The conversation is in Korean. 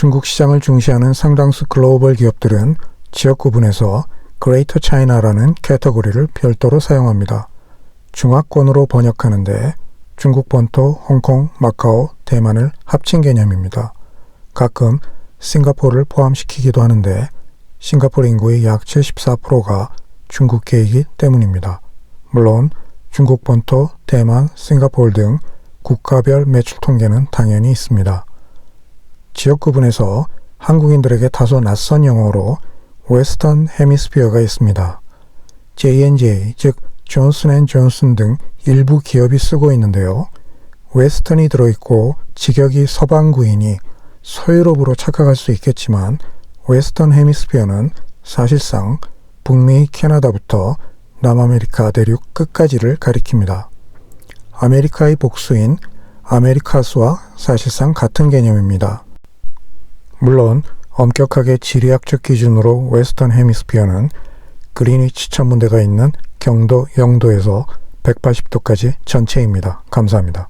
중국 시장을 중시하는 상당수 글로벌 기업들은 지역 구분에서 그레이터 차이나라는 캐터고리를 별도로 사용합니다. 중화권으로 번역하는데 중국 본토, 홍콩, 마카오, 대만을 합친 개념입니다. 가끔 싱가포르를 포함시키기도 하는데 싱가포르 인구의 약 74%가 중국계이기 때문입니다. 물론 중국 본토, 대만, 싱가포르 등 국가별 매출 통계는 당연히 있습니다. 지역 구분에서 한국인들에게 다소 낯선 영어로 웨스턴 헤미스피어가 있습니다. J&J, 즉 존슨 앤 존슨 등 일부 기업이 쓰고 있는데요. 웨스턴이 들어있고 직역이 서방구이니 서유럽으로 착각할 수 있겠지만 웨스턴 헤미스피어는 사실상 북미 캐나다부터 남아메리카 대륙 끝까지를 가리킵니다. 아메리카의 복수인 아메리카스와 사실상 같은 개념입니다. 물론 엄격하게 지리학적 기준으로 웨스턴 헤미스피어는 그린위치 천문대가 있는 경도 영도에서 180도까지 전체입니다. 감사합니다.